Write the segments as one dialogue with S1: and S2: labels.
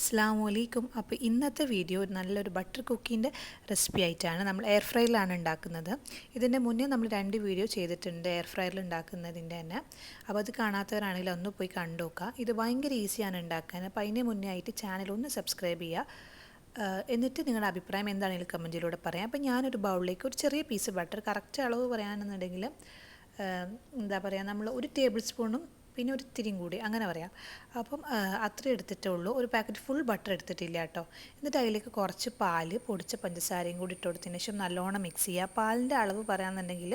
S1: അസ്സാം വലൈക്കും അപ്പോൾ ഇന്നത്തെ വീഡിയോ നല്ലൊരു ബട്ടർ കുക്കിന്റെ റെസിപ്പി ആയിട്ടാണ് നമ്മൾ എയർ ഫ്രൈയിലാണ് ഉണ്ടാക്കുന്നത്. ഇതിന്റെ മുന്നേ നമ്മൾ രണ്ട് വീഡിയോ ചെയ്തിട്ടുണ്ട് എയർ ഫ്രൈയിൽ ഉണ്ടാക്കുന്നതിന്റെ തന്നെ. അപ്പോൾ അത് കാണാത്തവരാണെങ്കിൽ ഒന്ന് പോയി കണ്ടു നോക്കുക ഇത് ഭയങ്കര ഈസിയാണ് ഉണ്ടാക്കാൻ. അപ്പോൾ അതിന് മുന്നേ ആയിട്ട് ചാനൽ ഒന്ന് സബ്സ്ക്രൈബ് ചെയ്യുക. എന്നിട്ട് നിങ്ങളുടെ അഭിപ്രായം എന്താണെങ്കിലും കമന്റിലൂടെ പറയാം. അപ്പോൾ ഞാനൊരു ബൗളിലേക്ക് ഒരു ചെറിയ പീസ് ബട്ടർ കറക്റ്റ് അളവ് പറയാനെന്നുണ്ടെങ്കിൽ എന്താ പറയുക നമ്മൾ ഒരു ടേബിൾ സ്പൂണും പിന്നെ ഒരു ഇത്തിരിയും കൂടി അങ്ങനെ പറയാം. അപ്പം അത്ര എടുത്തിട്ടേ ഉള്ളൂ. ഒരു പാക്കറ്റ് ഫുൾ ബട്ടർ എടുത്തിട്ടില്ല കേട്ടോ. എന്നിട്ട് അതിലേക്ക് കുറച്ച് പാൽ പൊടിച്ച പഞ്ചസാരയും കൂടി ഇട്ട് കൊടുത്തതിന് ശേഷം നല്ലോണം മിക്സ് ചെയ്യുക. പാലിന്റെ അളവ് പറയാമെന്നുണ്ടെങ്കിൽ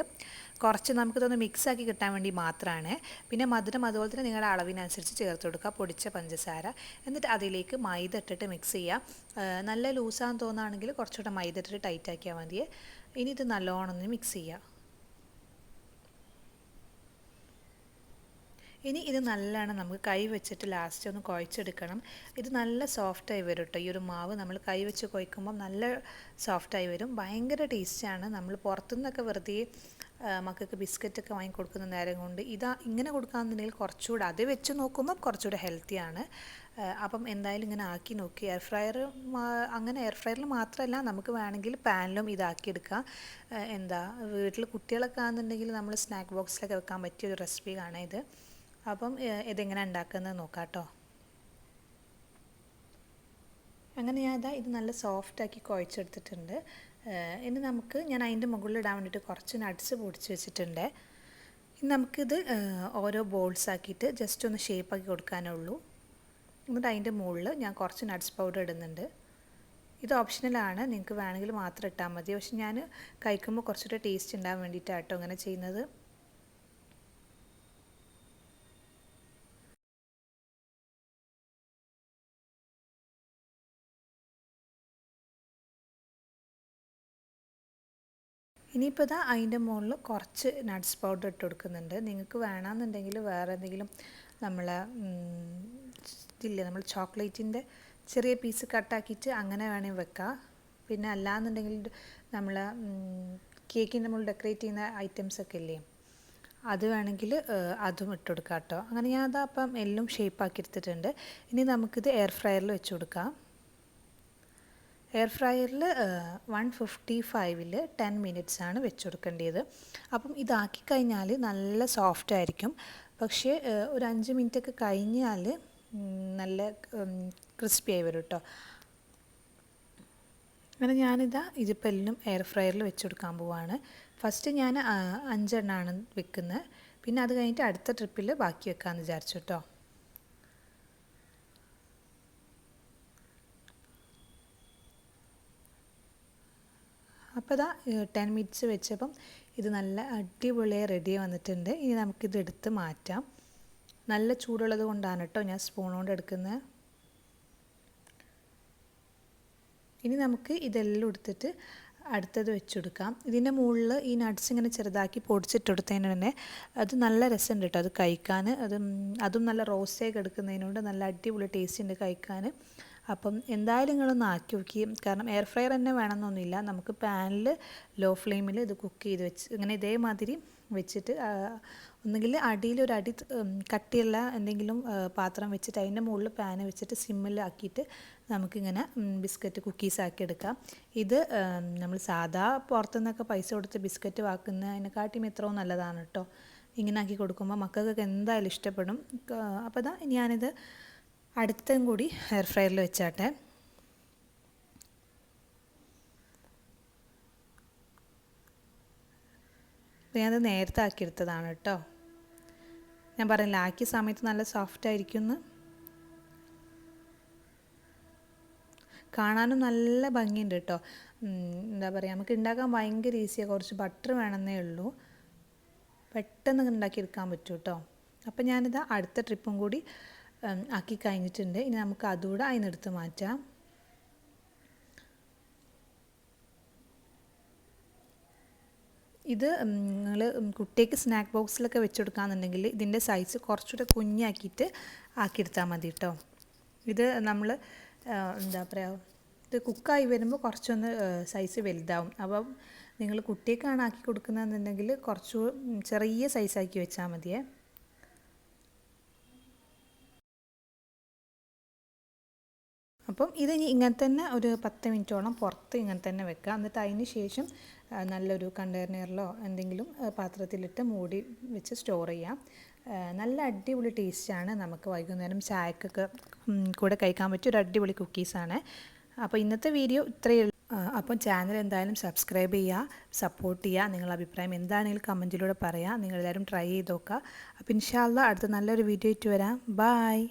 S1: കുറച്ച് നമുക്ക് ഇതൊന്ന് മിക്സാക്കി കിട്ടാൻ വേണ്ടി മാത്രമാണ്. പിന്നെ മധുരം അതുപോലെ തന്നെ നിങ്ങളുടെ അളവിനനുസരിച്ച് ചേർത്ത് കൊടുക്കുക. പൊടിച്ച പഞ്ചസാര. എന്നിട്ട് അതിലേക്ക് മൈദ ഇട്ടിട്ട് മിക്സ് ചെയ്യുക. നല്ല ലൂസാന്ന് തോന്നുകയാണെങ്കിൽ കുറച്ചുകൂടെ മൈദ ഇട്ടിട്ട് ടൈറ്റ് ആക്കിയാൽ മതി. ഇനി ഇത് നല്ലോണം ഒന്ന് മിക്സ് ചെയ്യുക. ഇനി ഇത് നല്ലോണം നമുക്ക് കൈ വെച്ചിട്ട് ലാസ്റ്റ് ഒന്ന് കുഴച്ചെടുക്കണം. ഇത് നല്ല സോഫ്റ്റായി വരും കേട്ടോ ഈ ഒരു മാവ് നമ്മൾ കൈ വെച്ച് കുഴക്കുമ്പോൾ നല്ല സോഫ്റ്റായി വരും. ഭയങ്കര ടേസ്റ്റാണ് നമ്മൾ പുറത്തുനിന്നൊക്കെ വെറുതെ മക്കൾക്ക് ബിസ്ക്കറ്റൊക്കെ വാങ്ങി കൊടുക്കുന്ന നേരം കൊണ്ട് ഇതാ ഇങ്ങനെ കൊടുക്കാമെന്നുണ്ടെങ്കിൽ കുറച്ചുകൂടെ അത് വെച്ച് നോക്കുമ്പോൾ കുറച്ചുകൂടെ ഹെൽത്തിയാണ് അപ്പം എന്തായാലും ഇങ്ങനെ ആക്കി നോക്കി. എയർ ഫ്രയർ അങ്ങനെ എയർ ഫ്രയറിൽ മാത്രമല്ല നമുക്ക് വേണമെങ്കിൽ പാനിലും ഇതാക്കിയെടുക്കാം എന്താ വീട്ടിൽ കുട്ടികളൊക്കെ ആണെന്നുണ്ടെങ്കിൽ നമ്മൾ സ്നാക്ക് ബോക്സിലൊക്കെ വെക്കാൻ പറ്റിയ ഒരു റെസിപ്പി കാണാം ഇത്. അപ്പം ഇതെങ്ങനെ ഉണ്ടാക്കുന്നത് നോക്കാം കേട്ടോ അങ്ങനെ ഞാൻ ഇതാ ഇത് നല്ല സോഫ്റ്റാക്കി കുഴച്ചെടുത്തിട്ടുണ്ട്. ഇനി നമുക്ക് ഞാൻ അതിന്റെ മുകളിൽ ഇടാൻ വേണ്ടിയിട്ട് കുറച്ച് നട്ട്സ് പൊടിച്ച് വെച്ചിട്ടുണ്ട്. ഇനി നമുക്കിത് ഓരോ ബോൾസ് ആക്കിയിട്ട് ജസ്റ്റ് ഒന്ന് ഷേപ്പാക്കി കൊടുക്കാനേ ഉള്ളൂ എന്നിട്ട് അതിന്റെ മുകളിൽ ഞാൻ കുറച്ച് നട്ട്സ് പൗഡർ ഇടുന്നുണ്ട്. ഇത് ഓപ്ഷണലാണ് നിങ്ങൾക്ക് വേണമെങ്കിൽ മാത്രം ഇട്ടാൽ മതി. പക്ഷെ ഞാൻ കഴിക്കുമ്പോൾ കുറച്ചുകൂടെ ടേസ്റ്റ് ഉണ്ടാകാൻ വേണ്ടിയിട്ടാണ് കേട്ടോ അങ്ങനെ ചെയ്യുന്നത്. ഇനിയിപ്പോൾ ഇതാ അതിന്റെ മുകളിൽ കുറച്ച് നട്ട്സ് പൗഡർ ഇട്ട് കൊടുക്കുന്നുണ്ട്. നിങ്ങൾക്ക് വേണമെന്നുണ്ടെങ്കിൽ വേറെ എന്തെങ്കിലും നമ്മൾ ഇതില്ലേ നമ്മൾ ചോക്ലേറ്റിന്റെ ചെറിയ പീസ് കട്ടാക്കിയിട്ട് അങ്ങനെ വേണമെങ്കിൽ വെക്കാം. പിന്നെ അല്ലാന്നുണ്ടെങ്കിൽ നമ്മൾ കേക്കിന്റെ മുകളിൽ ഡെക്കറേറ്റ് ചെയ്യുന്ന ഐറ്റംസ് ഒക്കെ ഇല്ലേ അത് വേണമെങ്കിൽ അതും ഇട്ട് കൊടുക്കാം കേട്ടോ അങ്ങനെ ഞാൻ അതാ അപ്പം എല്ലാം ഷേപ്പാക്കി എടുത്തിട്ടുണ്ട്. ഇനി നമുക്കിത് എയർ ഫ്രയറിൽ വെച്ച് കൊടുക്കാം. എയർ ഫ്രയറിൽ വൺ ഫിഫ്റ്റി ഫൈവിൽ ടെൻ മിനിറ്റ്സ് ആണ് കൊടുക്കേണ്ടത് അപ്പം ഇതാക്കി കഴിഞ്ഞാൽ നല്ല സോഫ്റ്റ് ആയിരിക്കും. പക്ഷേ ഒരു അഞ്ച് മിനിറ്റ് ഒക്കെ കഴിഞ്ഞാൽ നല്ല ക്രിസ്പി ആയി വരും കേട്ടോ അങ്ങനെ ഞാനിതാ ഇതിപ്പോൾ എയർ ഫ്രയറിൽ വെച്ച് കൊടുക്കാൻ പോവാണ്. ഫസ്റ്റ് ഞാൻ അഞ്ചെണ്ണമാണ് വെക്കുന്നത് പിന്നെ അത് കഴിഞ്ഞിട്ട് അടുത്ത ട്രിപ്പിൽ ബാക്കി വെക്കാമെന്ന് വിചാരിച്ചു കേട്ടോ അപ്പോൾ ഇതാ ടെൻ മിനിറ്റ്സ് വെച്ചപ്പം ഇത് നല്ല അടിപൊളിയായി റെഡി വന്നിട്ടുണ്ട്. ഇനി നമുക്കിത് എടുത്ത് മാറ്റാം. നല്ല ചൂടുള്ളത് കൊണ്ടാണ് കേട്ടോ ഞാൻ സ്പൂൺ കൊണ്ട് എടുക്കുന്നത് ഇനി നമുക്ക് ഇതെല്ലാം എടുത്തിട്ട് അടുത്തത് വെച്ചെടുക്കാം. ഇതിന്റെ മുകളിൽ ഈ നട്ട്സ് ഇങ്ങനെ ചെറുതാക്കി പൊടിച്ചിട്ടെടുത്തതിന് തന്നെ അത് നല്ല രസമുണ്ട് കേട്ടോ അത് കഴിക്കാൻ അത് അതും നല്ല റോസ്റ്റേക്ക് എടുക്കുന്നതിനോട് നല്ല അടിപൊളി ടേസ്റ്റ് ഉണ്ട് കഴിക്കാൻ അപ്പം എന്തായാലും നിങ്ങളൊന്ന് ആക്കി നോക്കി. കാരണം എയർ ഫ്രയർ തന്നെ വേണമെന്നൊന്നുമില്ല. നമുക്ക് പാനിൽ ലോ ഫ്ലെയിമിൽ ഇത് കുക്ക് ചെയ്ത് വെച്ച് ഇങ്ങനെ ഇതേമാതിരി വെച്ചിട്ട് ഒന്നുകിൽ അടിയിൽ ഒരു അടി കട്ടിയുള്ള എന്തെങ്കിലും പാത്രം വെച്ചിട്ട് അതിന്റെ മുകളിൽ പാൻ വെച്ചിട്ട് സിമ്മിൽ ആക്കിയിട്ട് നമുക്കിങ്ങനെ ബിസ്ക്കറ്റ് കുക്കീസ് ആക്കി എടുക്കാം. ഇത് നമ്മൾ സാധാ പുറത്തുനിന്നൊക്കെ പൈസ കൊടുത്ത് ബിസ്ക്കറ്റ് വാക്കുന്നതിനെക്കാട്ടിയും എത്രയോ നല്ലതാണ് കേട്ടോ. ഇങ്ങനെ ആക്കി കൊടുക്കുമ്പോൾ മക്കൾക്കൊക്കെ എന്തായാലും ഇഷ്ടപ്പെടും. അപ്പോൾ അതാ ഞാനിത് അടുത്തും കൂടി എയർ ഫ്രയറിൽ വെച്ചാട്ടെ. ഞാനത് നേരത്തെ ആക്കിയെടുത്തതാണ് കേട്ടോ. ഞാൻ പറഞ്ഞില്ല ആക്കിയ സമയത്ത് നല്ല സോഫ്റ്റ് ആയിരിക്കുമെന്ന് കാണാനും നല്ല ഭംഗിയുണ്ട് കേട്ടോ. എന്താ പറയുക നമുക്ക് ഉണ്ടാക്കാൻ ഭയങ്കര ഈസിയാണ് കുറച്ച് ബട്ടർ വേണമെന്നേ ഉള്ളൂ. പെട്ടെന്ന് ഉണ്ടാക്കിയെടുക്കാൻ പറ്റും കേട്ടോ. അപ്പം ഞാനിത് അടുത്ത ട്രിപ്പും കൂടി ആക്കി കഴിഞ്ഞിട്ടുണ്ട്. ഇനി നമുക്ക് അതുകൂടെ അതിനെടുത്ത് മാറ്റാം. ഇത് നിങ്ങൾ കുട്ടിക്ക് സ്നാക്ക് ബോക്സിലൊക്കെ വെച്ച് വെച്ചെടുക്കാന്നുണ്ടെങ്കിൽ ഇതിന്റെ സൈസ് കുറച്ചുകൂടെ കുഞ്ഞാക്കിയിട്ട് ആക്കിയെടുത്താൽ മതി കേട്ടോ ഇത് നമ്മൾ എന്താ പറയുക ഇത് കുക്കായി വരുമ്പോൾ കുറച്ചൊന്ന് സൈസ് വലുതാവും. അപ്പം നിങ്ങൾ കുട്ടിക്കാണ് ആക്കി കൊടുക്കുന്നതെന്നുണ്ടെങ്കിൽ കുറച്ചു ചെറിയ സൈസാക്കി വെച്ചാൽ മതിയേ. അപ്പം ഇത് ഇനി ഇങ്ങനെ തന്നെ ഒരു പത്ത് മിനിറ്റോളം പുറത്ത് ഇങ്ങനെ തന്നെ വെക്കുക. എന്നിട്ട് അതിന് ശേഷം നല്ലൊരു കണ്ടെയ്നറിലോ എന്തെങ്കിലും പാത്രത്തിലിട്ട് മൂടി വെച്ച് സ്റ്റോർ ചെയ്യാം. നല്ല അടിപൊളി ടേസ്റ്റാണ് നമുക്ക് വൈകുന്നേരം ചായക്കൊക്കെ കൂടെ കഴിക്കാൻ പറ്റിയ ഒരു അടിപൊളി കുക്കീസാണ് അപ്പോൾ ഇന്നത്തെ വീഡിയോ ഇത്രയേ ഉള്ളൂ. അപ്പം ചാനൽ എന്തായാലും സബ്സ്ക്രൈബ് ചെയ്യുക സപ്പോർട്ട് ചെയ്യുക നിങ്ങളുടെ അഭിപ്രായം എന്താണെങ്കിലും കമന്റിലൂടെ പറയാം. നിങ്ങളെല്ലാവരും ട്രൈ ചെയ്ത് നോക്കുക. അപ്പോൾ ഇൻഷാല്ല അടുത്ത നല്ലൊരു വീഡിയോ ആയിട്ട് വരാം. ബായ്